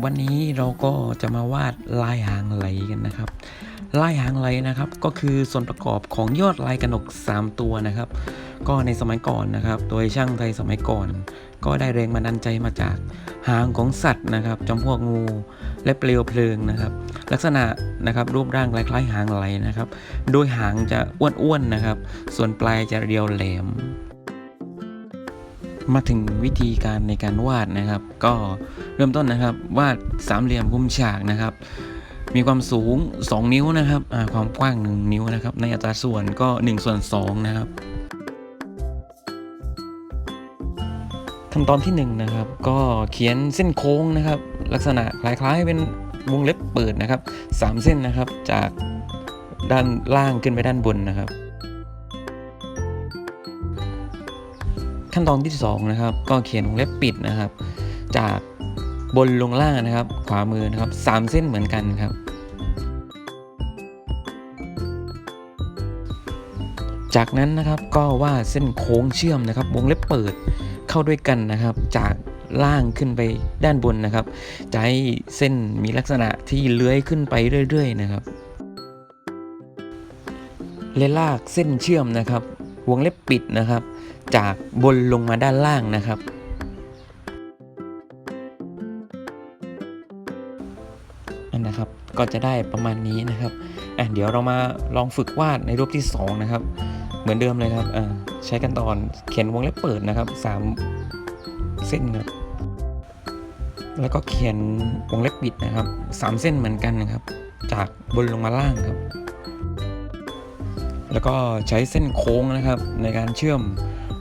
วันนี้เราก็จะมาวาดลายหางไหลกันนะครับ ลายหางไหลนะครับ ก็คือส่วนประกอบของยอดลายกระหนก 3 ตัวนะครับ ก็ในสมัยก่อนนะครับ โดยช่างไทยสมัยก่อน ก็ได้แรงบันดาลใจมาจากหางของสัตว์นะครับจำพวกงูและเปลวเพลิงนะครับ ลักษณะนะครับรูปร่างคล้ายๆหางไหลนะครับ โดยหางจะอ้วนๆนะครับ ส่วนปลายจะเรียวแหลม มาถึงวิธีการในการวาดนะครับ ก็เริ่มต้นนะครับ วาดสามเหลี่ยมมุมฉากนะครับ มีความสูง 2 นิ้วนะครับความกว้าง 1 นิ้วนะครับ ในอัตราส่วนก็1ส่วน2นะครับขั้นตอนที่1นะครับ ก็เขียนเส้นโค้งนะครับ ลักษณะคล้ายๆเป็นวงเล็บเปิดนะครับ 3 เส้นนะครับจากด้านล่างขึ้นไปด้านบนนะครับ ขั้นตอนที่ 2 นะครับ ก็เขียนวงเล็บปิดนะครับ จากบนลงล่างนะครับ ขวามือนะครับสามเส้นเหมือนกันครับ จากนั้นนะครับก็วาดเส้นโค้งเชื่อมนะครับ วงเล็บเปิดเข้าด้วยกันนะครับ จากล่างขึ้นไปด้านบนนะครับ จะให้เส้นมีลักษณะที่เลื้อยขึ้นไปเรื่อย ๆ นะครับ และลากเส้นเชื่อมนะครับ วงเล็บปิดนะครับ จากบนลงมาด้านล่างนะครับอันนะครับก็จะได้ประมาณนี้นะครับอะเดี๋ยวเรามาลองฝึกวาดในรูปที่ 2 นะครับ เหมือนเดิมเลยครับอ่าใช้กันตอนเขียนวงเล็บเปิดนะครับ 3 เส้นครับแล้วก็เขียนวงเล็บปิดนะครับ 3 เส้นเหมือนกันนะครับ จากบนลงมาล่างครับ แล้วก็ใช้เส้นโค้งนะครับ ในการเชื่อม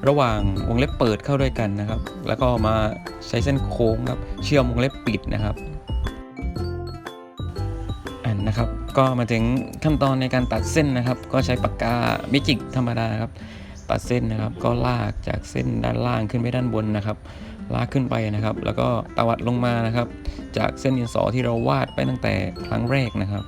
ระหว่างวงเล็บเปิดเข้าด้วยกันนะครับ แล้วก็มาใช้เส้นโค้งครับเชื่อมวงเล็บปิดนะครับอันนะครับ ก็มาถึงขั้นตอนในการตัดเส้นนะครับ ก็ใช้ปากกาเมจิกธรรมดาครับ ตัดเส้นนะครับ ก็ลากจากเส้นด้านล่างขึ้นไปด้านบนนะครับ ลากขึ้นไปนะครับ แล้วก็ตวัดลงมานะครับ จากเส้นดินสอที่เราวาดไปตั้งแต่ครั้งแรกนะครับ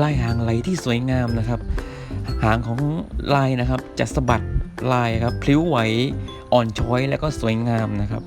ลายหางไหลที่สวยงามนะครับ หางของลายนะครับจะสะบัดลายครับพลิ้วไหวอ่อนช้อยและก็สวยงามนะครับ